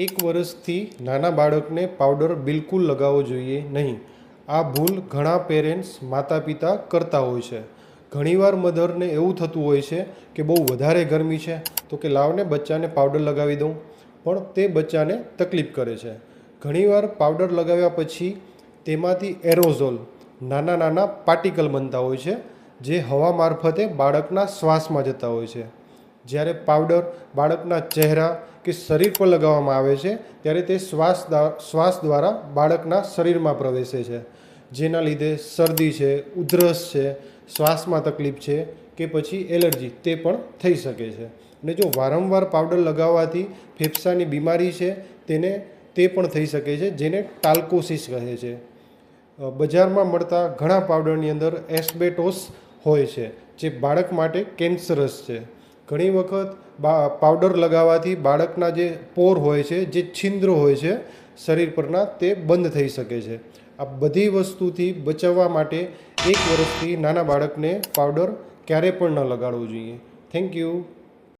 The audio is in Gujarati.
એક વર્ષથી નાના બાળકને પાવડર બિલકુલ લગાવવો જોઈએ નહીં. આ ભૂલ ઘણા પેરેન્ટ્સ માતા પિતા કરતા હોય છે. ઘણીવાર મધરને એવું થતું હોય છે કે બહુ વધારે ગરમી છે, તો કે લાવને બચ્ચાને પાવડર લગાવી દઉં. પણ તે બચ્ચાને તકલીફ કરે છે. ઘણીવાર પાવડર લગાવ્યા પછી તેમાંથી એરોઝોલ, નાના નાના પાર્ટિકલ બનતા હોય છે, જે હવા મારફતે બાળકના શ્વાસમાં જતા હોય છે. જ્યારે પાવડર બાળકના ચહેરા કે શરીર પર લગાવવામાં આવે છે, ત્યારે તે શ્વાસ શ્વાસ દ્વારા બાળકના શરીરમાં પ્રવેશે છે. જેના લીધે શરદી છે, ઉધરસ છે, શ્વાસમાં તકલીફ છે કે પછી એલર્જી, તે પણ થઈ શકે છે. અને જો વારંવાર પાવડર લગાવવાથી ફેફસાની બીમારી છે, તેને, તે પણ થઈ શકે છે, જેને ટાલ્કોસિસ કહે છે. બજારમાં મળતા ઘણા પાવડરની અંદર એસ્બેટોસ હોય છે, જે બાળક માટે કેન્સરસ છે. ઘણી વખત પાવડર લગાવવાથી બાળકના જે પોર હોય છે, જે છિદ્રો હોય છે, શરીર પરના તે બંધ થઈ શકે છે. આ બધી વસ્તુથી બચાવવા માટે એક વર્ષથી નાના બાળકને પાવડર ક્યારે પણ ન લગાડવું જોઈએ. Thank you